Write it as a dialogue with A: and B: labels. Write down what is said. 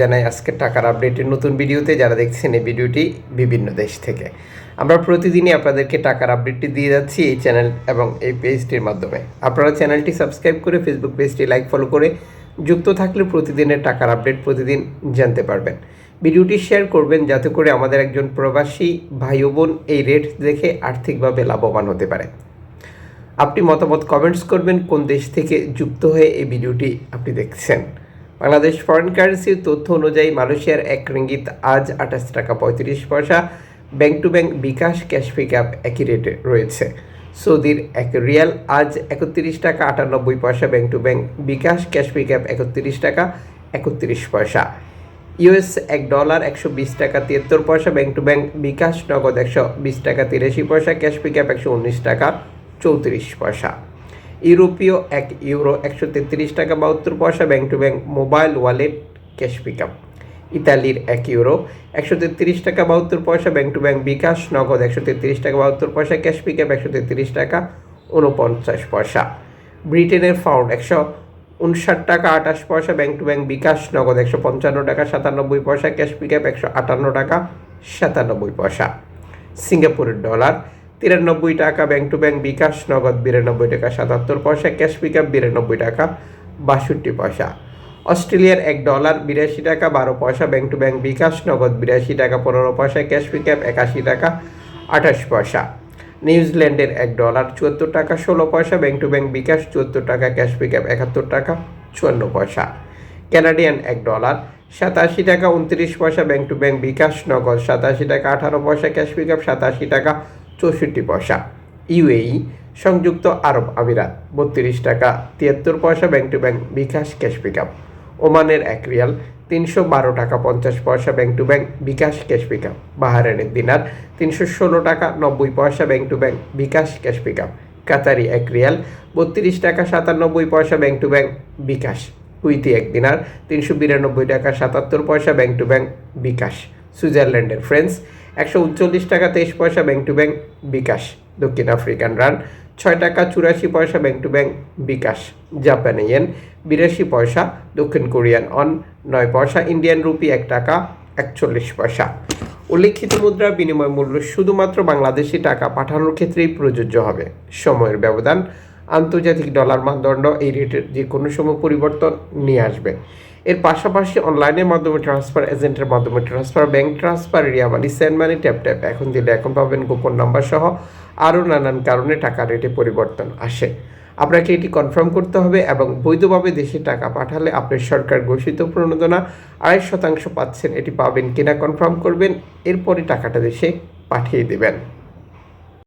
A: জানাই আজকে টাকার আপডেটের নতুন ভিডিওতে যারা দেখছেন এই ভিডিওটি বিভিন্ন দেশ থেকে। আমরা প্রতিদিনই আপনাদেরকে টাকার আপডেটটি দিয়ে যাচ্ছি এই চ্যানেল এবং এই পেজটির মাধ্যমে। আপনারা চ্যানেলটি সাবস্ক্রাইব করে ফেসবুক পেজটি লাইক ফলো করে যুক্ত থাকলে প্রতিদিনের টাকার আপডেট প্রতিদিন জানতে পারবেন। ভিডিওটি শেয়ার করবেন যাতে করে আমাদের একজন প্রবাসী ভাই বোন এই রেট দেখে আর্থিকভাবে লাভবান হতে পারে। আপনি মতামত কমেন্টস করবেন, কোন দেশ থেকে যুক্ত হয়ে এই ভিডিওটি আপনি দেখছেন। বাংলাদেশ ফরেন কারেন্সির তথ্য অনুযায়ী মালয়েশিয়ার এক রিঙ্গিত আজ আঠাশ টাকা পঁয়ত্রিশ পয়সা bank to bank bKash cash pick up একই রেটে রয়েছে। সৌদির এক রিয়াল আজ একত্রিশ টাকা আটানব্বই পয়সা bank to bank bKash cash pick up একত্রিশ টাকা একত্রিশ পয়সা। ইউএস এক ডলার একশো বিশ টাকা তিয়াত্তর পয়সা ব্যাংক টু ব্যাংক বিকাশ নগদ একশো বিশ টাকা তিরাশি পয়সা ক্যাশ পিক আপ একশো উনিশ টাকা চৌত্রিশ পয়সা। ইউরোপীয় এক ইউরো একশো তেত্রিশ টাকা বাহাত্তর পয়সা bank to bank mobile wallet cash pick up ইতালির এক ইউরো একশো তেত্রিশ টাকা বাহাত্তর পয়সা ব্যাংক টু ব্যাংক বিকাশ, নগদ একশো তেত্রিশ টাকা বাহাত্তর পয়সা, ক্যাশ পিক আপ একশো তেত্রিশ টাকা উনপঞ্চাশ পয়সা। ব্রিটেনের ফাউন্ড একশো উনষাট টাকা আঠাশ পয়সা ব্যাংক টু ব্যাংক বিকাশ, নগদ একশো পঞ্চান্ন টাকা সাতানব্বই পয়সা, ক্যাশ পিক আপ একশো আটান্ন টাকা সাতানব্বই পয়সা। সিঙ্গাপুরের ডলার তিরানব্বই টাকা ব্যাংক টু ব্যাংক বিকাশ, নগদ বিরানব্বই টাকা সাতাত্তর পয়সা, ক্যাশ পিক আপ বিরানব্বই টাকা বাষট্টি পয়সা। অস্ট্রেলিয়ার এক ডলার বিরাশি টাকা বারো পয়সা ব্যাংক টু ব্যাংক বিকাশ, নগদ বিরাশি টাকা পনেরো পয়সা, ক্যাশ পিক আপ একাশি টাকা আঠাশ পয়সা। নিউজিল্যান্ডের এক ডলার চুয়াত্তর টাকা ষোলো পয়সা ব্যাংক টু ব্যাংক বিকাশ, চুয়াত্তর টাকা ক্যাশ পিক আপ একাত্তর টাকা চুয়ান্ন পয়সা। ক্যানাডিয়ান এক ডলার সাতাশি টাকা উনত্রিশ পয়সা ব্যাংক টু ব্যাংক বিকাশ, নগদ সাতাশি টাকা আঠারো পয়সা ক্যাশ পিক আপ সাতাশি টাকা চৌষট্টি পয়সা। ইউএই, সংযুক্ত আরব আমিরাত, বত্রিশ টাকা, তিয়াত্তর পয়সা bank to bank bKash cash pick up ওমানের এক রিয়াল, তিনশো বারো টাকা পঞ্চাশ পয়সা bank to bank bKash cash pick up বাহারানের দিনার, তিনশো ষোলো টাকা, নব্বই পয়সা bank to bank bKash cash pick up Qatari এক রিয়াল, বত্রিশ টাকা, সাতানব্বই পয়সা bank to bank bKash. Kuwaiti এক দিনার, তিনশো বিরানব্বই টাকা, সাতাত্তর পয়সা ব্যাংক টু ব্যাংক বিকাশ। সুইজারল্যান্ডের ফ্রেন্স একশো উনচল্লিশ টাকা তেইশ পয়সা ব্যাংক টু ব্যাংক বিকাশ, দক্ষিণ আফ্রিকান রান, ছয় টাকা চুরাশি পয়সা ব্যাংক টু ব্যাংক বিকাশ, জাপানি ইয়েন, বিরাশি পয়সা, দক্ষিণ কোরিয়ান অন, নয় পয়সা, ইন্ডিয়ান রুপি এক টাকা, একচল্লিশ পয়সা। উল্লিখিত মুদ্রার বিনিময় মূল্য শুধুমাত্র বাংলাদেশি টাকা পাঠানোর ক্ষেত্রেই প্রযোজ্য হবে। সময়ের ব্যবধান আন্তর্জাতিক ডলার মানদণ্ড এই রেটের যে কোনো সময় পরিবর্তন নিয়ে আসবে। এর পাশাপাশি অনলাইনের মাধ্যমে ট্রান্সফার এজেন্টের মাধ্যমে transfer bank transfer area money send money tap tap এখন দিলে এখন পাবেন গোপন নাম্বার সহ আরও নানান কারণে টাকা রেটে পরিবর্তন আসে। আপনাকে এটি কনফার্ম করতে হবে এবং বৈধভাবে দেশে টাকা পাঠালে আপনার সরকার ঘোষিত প্রণোদনা আড়াই শতাংশ পাচ্ছেন, এটি পাবেন কিনা কনফার্ম করবেন, এরপরে টাকাটা দেশে পাঠিয়ে দেবেন।